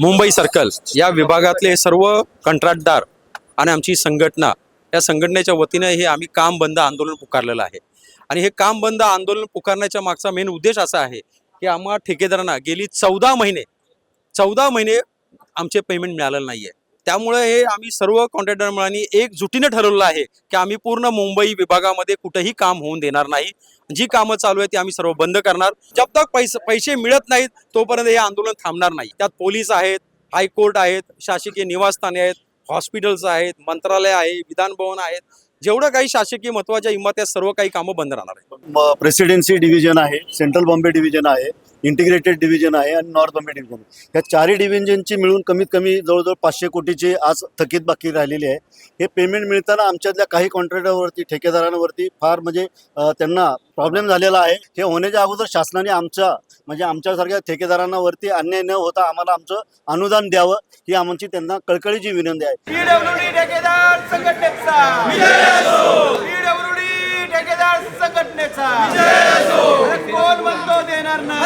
Mumbai circle या विभागातले सर्व कंत्राटदार आणि आमची संघटना या संघटनेच्या वतीने हे आम्ही काम बंद आंदोलन पुकारलेलं आहे. आणि हे काम बंद आंदोलन पुकारण्याच्या मागचा मेन उद्देश असा आहे की आम्हा ठेकेदारांना गेली चौदा महिने चौदा महिने आमचे पेमेंट मिळालेलं नाही आहे त्यामुळे हे आम्ही सर्व कॉन्ट्रॅक्टर मुलांनी एकजुटीने ठरवलं आहे की आम्ही पूर्ण मुंबई विभागामध्ये कुठेही काम होऊन देणार नाही. जी कामं चालू आहेत ती आम्ही सर्व बंद करणार. जब तक पैसे पैसे मिळत नाहीत तोपर्यंत हे आंदोलन थांबणार नाही. त्यात पोलीस आहेत हायकोर्ट आहेत शासकीय निवासस्थाने आहेत हॉस्पिटल्स आहेत मंत्रालय आहे विधान भवन आहेत. जेवढं काही शासकीय महत्त्वाच्या इमारती आहेत सर्व काही कामं बंद राहणार आहेत. प्रेसिडेन्सी डिव्हिजन आहे सेंट्रल बॉम्बे डिव्हिजन आहे इंटिग्रेटेड डिव्हिजन आहे आणि नॉर्थ बॉम्बे डिव्हिजन या चारही डिव्हिजनची मिळून कमीत कमी जवळजवळ पाचशे कोटीची आज थकीत बाकी राहिलेली आहे. हे पेमेंट मिळताना आमच्यातल्या काही कॉन्ट्रॅक्टरवरती ठेकेदारांवरती फार म्हणजे त्यांना प्रॉब्लेम झालेला आहे. हे होण्याच्या अगोदर शासनाने आमच्या म्हणजे आमच्यासारख्या ठेकेदारांना वरती अन्याय न होता आम्हाला आमचं अनुदान द्यावं ही आमची त्यांना कळकळीची विनंती आहे. अरे कोण म्हणतो देणार नाही?